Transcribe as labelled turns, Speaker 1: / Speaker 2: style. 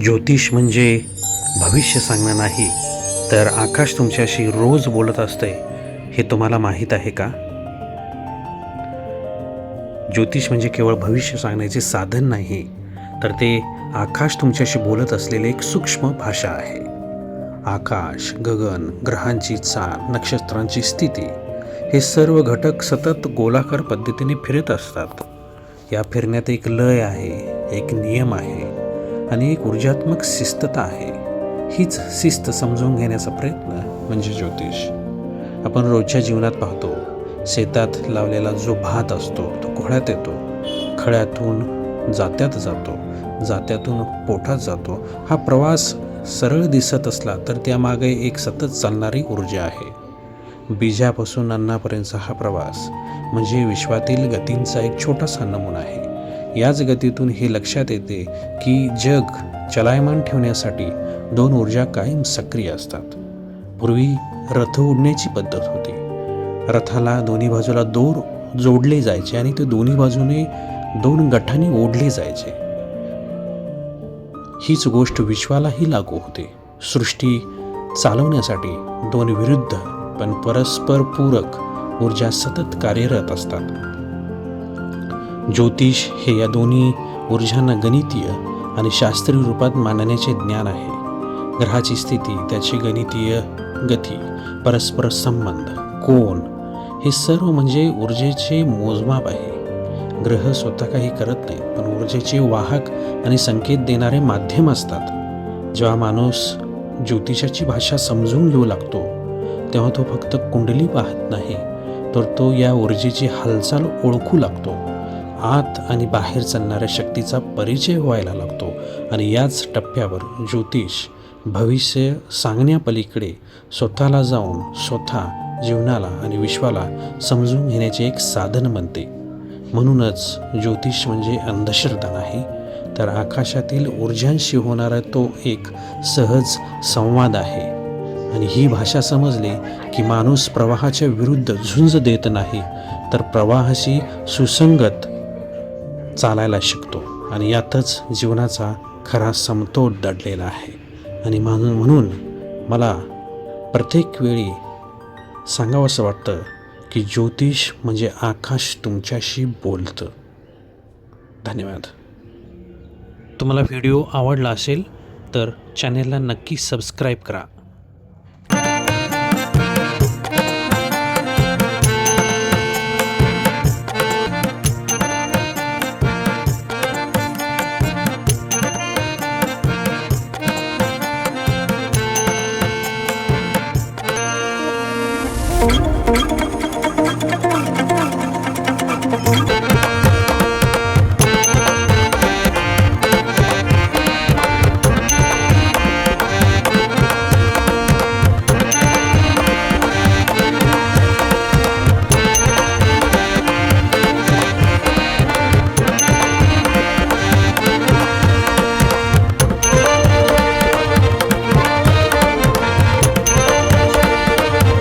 Speaker 1: ज्योतिष म्हणजे भविष्य सांगणं नाही तर आकाश तुमच्याशी रोज बोलत असते हे तुम्हाला माहीत आहे का? ज्योतिष म्हणजे केवळ भविष्य सांगण्याचे साधन नाही तर ते आकाश तुमच्याशी बोलत असलेले एक सूक्ष्म भाषा आहे. आकाश गगन ग्रहांची चाल नक्षत्रांची स्थिती हे सर्व घटक सतत गोलाकार पद्धतीने फिरत असतात. या फिरण्यात एक लय आहे एक नियम आहे. आणि एक ऊर्जात्मक शिस्तता आहे. हीच शिस्त समजून घेण्याचा प्रयत्न म्हणजे ज्योतिष. आपण रोजच्या जीवनात पाहतो शेतात लावलेला जो भात असतो तो खोळ्यात येतो. खळ्यातून जात्यात जातो जात्यातून पोटात जातो. हा प्रवास सरळ दिसत असला तर त्यामागे एक सतत चालणारी ऊर्जा आहे. बीजापासून अन्नापर्यंतचा हा प्रवास म्हणजे विश्वातील गतींचा एक छोटासा नमुना आहे. याच गतीतून हे लक्षात येते की जग चलायमान ठेवण्यासाठी दोन ऊर्जा कायम सक्रिय असतात. पूर्वी रथ उडण्याची पद्धत होती. रथाला दोन्ही बाजूला दोर जोडले जायचे आणि ते दोन्ही बाजूने दोन गठांनी ओढले जायचे. हीच गोष्ट विश्वालाही लागू होते. सृष्टी चालवण्यासाठी दोन विरुद्ध पण परस्पर पूरक ऊर्जा सतत कार्यरत असतात. ज्योतिष हे या दोन्ही ऊर्जांना गणितीय आणि शास्त्रीय रूपात मानण्याचे ज्ञान आहे. ग्रहाची स्थिती त्याची गणितीय गती परस्पर संबंध कोण हे सर्व म्हणजे ऊर्जेचे मोजमाप आहे. ग्रह स्वतः काही करत नाहीत पण ऊर्जेचे वाहक आणि संकेत देणारे माध्यम असतात. जेव्हा माणूस ज्योतिषाची भाषा समजून घेऊ लागतो तेव्हा तो फक्त कुंडली पाहत नाही तर तो या ऊर्जेची हालचाल ओळखू लागतो. आत आणि बाहेर चालणाऱ्या शक्तीचा परिचय व्हायला लागतो आणि याच टप्प्यावर ज्योतिष भविष्य सांगण्यापलीकडे स्वतःला जाऊन स्वतः जीवनाला आणि विश्वाला समजून घेण्याचे एक साधन बनते म्हणूनच ज्योतिष म्हणजे अंधश्रद्धा नाही तर आकाशातील ऊर्जांशी होणारा तो एक सहज संवाद आहे. आणि ही भाषा समजली की माणूस प्रवाहाच्या विरुद्ध झुंज देत नाही तर प्रवाहाशी सुसंगत चालायला शिकतो आणि यातच जीवनाचा खरा समतोल दडलेला आहे. आणि म्हणून म्हणून मला प्रत्येक वेळी सांगावंसं वाटतं की ज्योतिष म्हणजे आकाश तुमच्याशी बोलतं. धन्यवाद. तुम्हाला व्हिडिओ आवडला असेल तर चॅनेलला नक्की सबस्क्राईब करा.